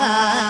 ah.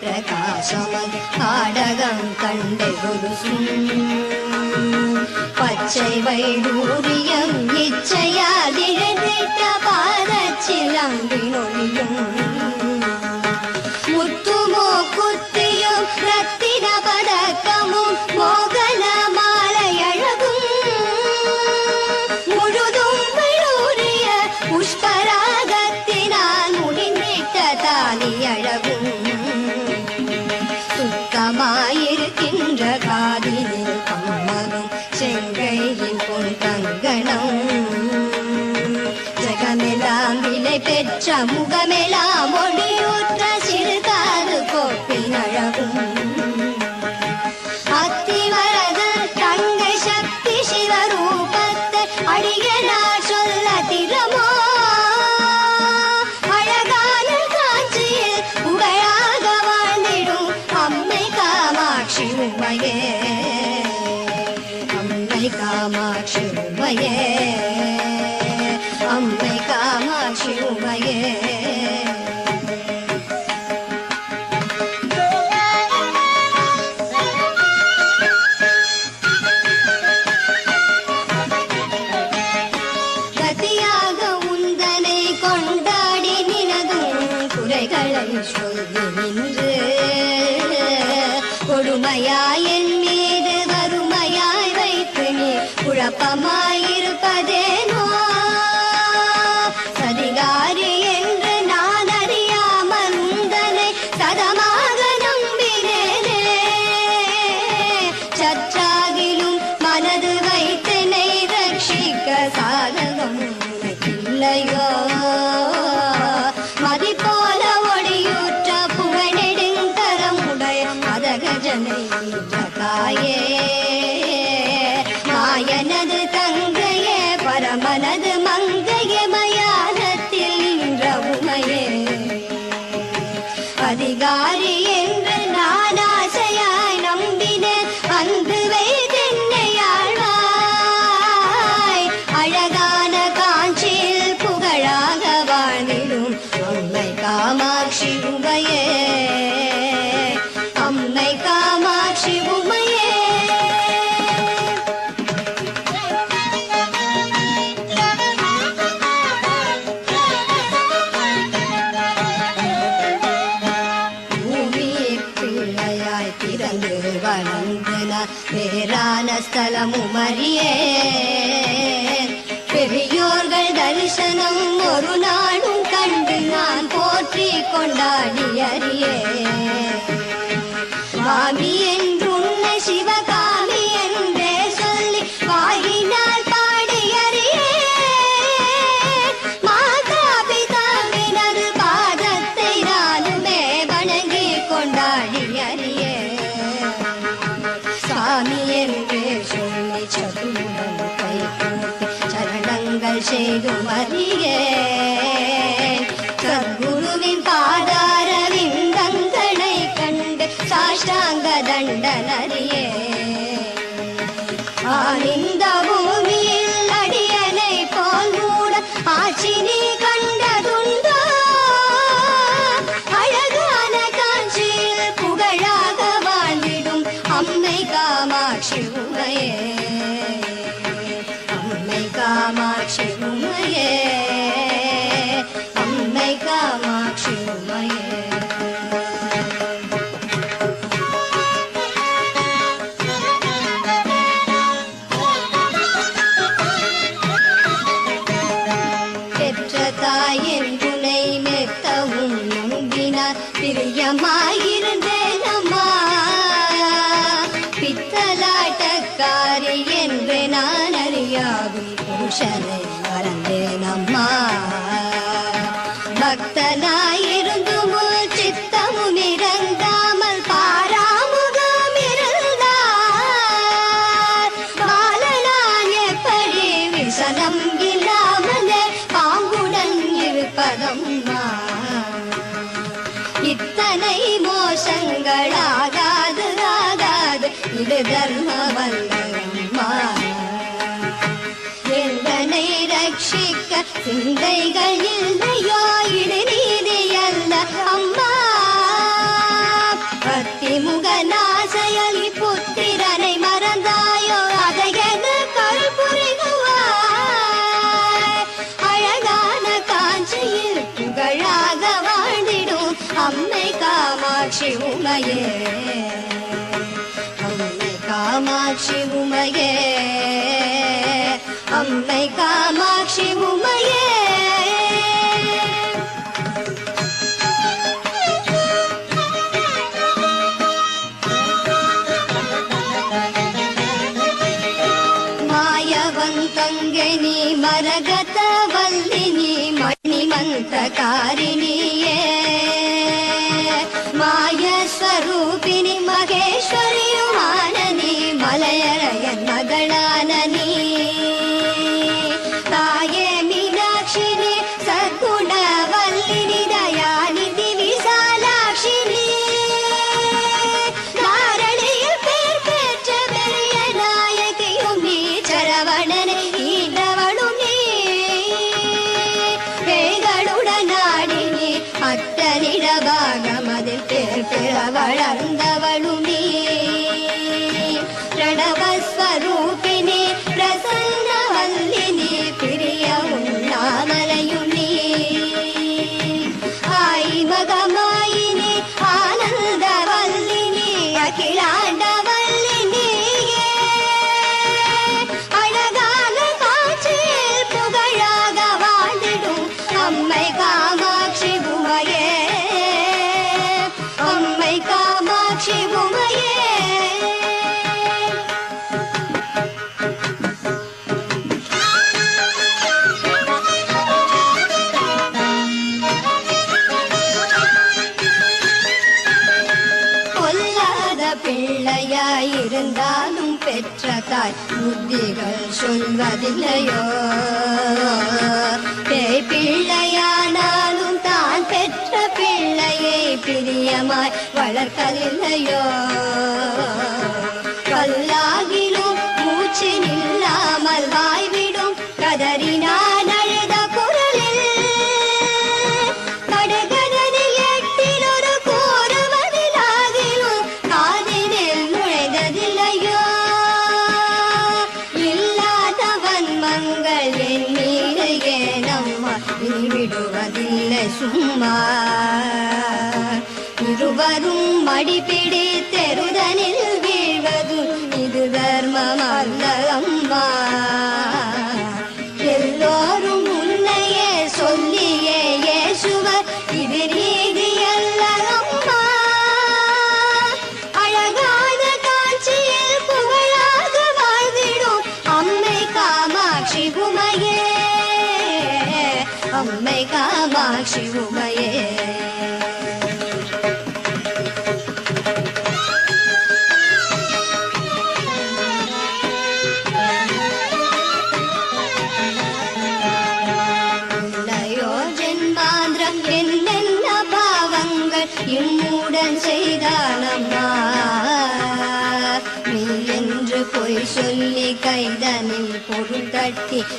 പ്രകാശമത് നാടകം കണ്ട് ഗുരുസും Pachai വൈഡൂര്യം ഇച്ഛയാതിഴന്നിട്ട പാദച്ചിലമ്പിനൊഴിയും பெருமையாய Jenny. కలము మరి கொண்டு தர்ம வந்தம்மா எந்தனை ரட்சிக்க சிந்தைகள் இல்லையோ இடுநீதியல்ல அம்மா. பக்தி முகநாசயலி புத்திரனை மறந்தாயோ அதை எது கருப்புரிகுவாய் அழகான காஞ்சியில் புகழாக வாழ்ந்திடும் அம்மை காமாட்சி உமையே. காமாட்சி உமையே. அம்மை காமாட்சி உமையே. மாயவங்கங்கனி மரகத வல்லினி மணிமந்த காரிணி. பிறவளர்ந்தவளும் சொல்வதில்லையோ? பேய் பிள்ளையானாலும் தான் பெற்ற பிள்ளையை பிரியமாய் வளர்க்கவில்லையோ கல்லா നല്ല അമ്മ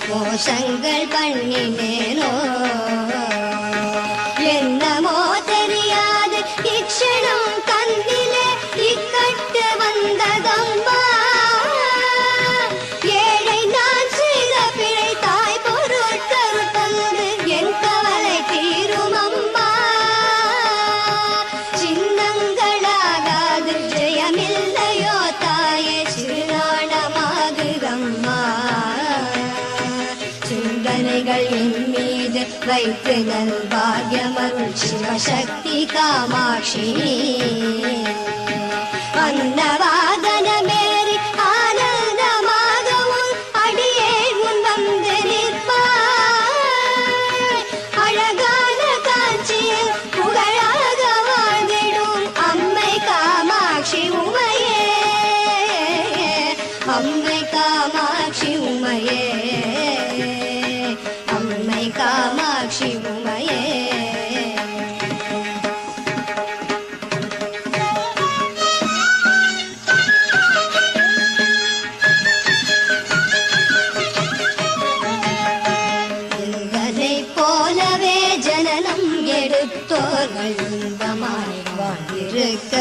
மோசங்கள் பண்ணினேனோ? गल् बाल्यमनुष्यशक्ति कामाक्षी தோர் வைந்தமாய் வாழ்ந்திருக்க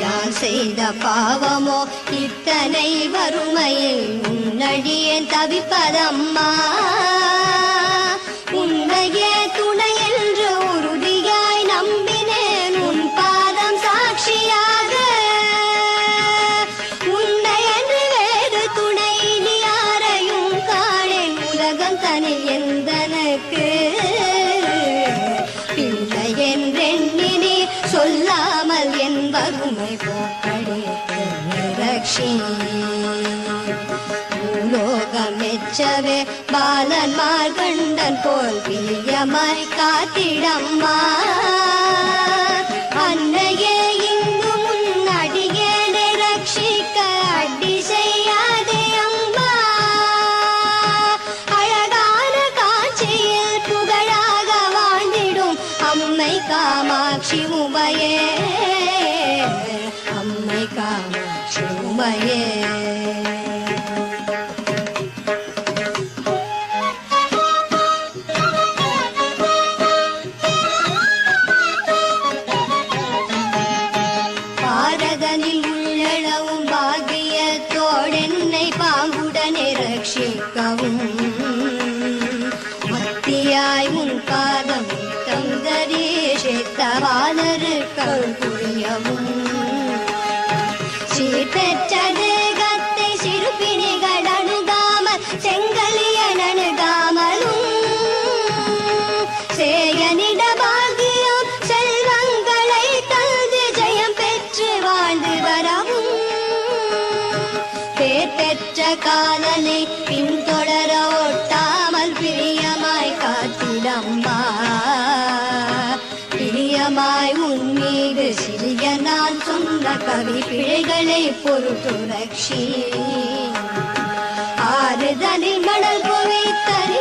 யார் செய்த பாவமோ இத்தனை வறுமையில் உன்னடியே தவிப்பதம்மா. போல் பிரியமாய் காத்திடம்மா. அன்னையே இங்கு முன் அடியேனை ரட்சிக்க அடி செய்யாதே அம்மா. அழகான காட்சியில் புகழாக வாழ்ந்திடும் அம்மை காமாட்சி உமையே. அம்மை காமாட்சி உமையே. शीतचर கவி பிழைகளை பொருட்டுரட்சி ஆறுதலில் மணல் குவித்தறி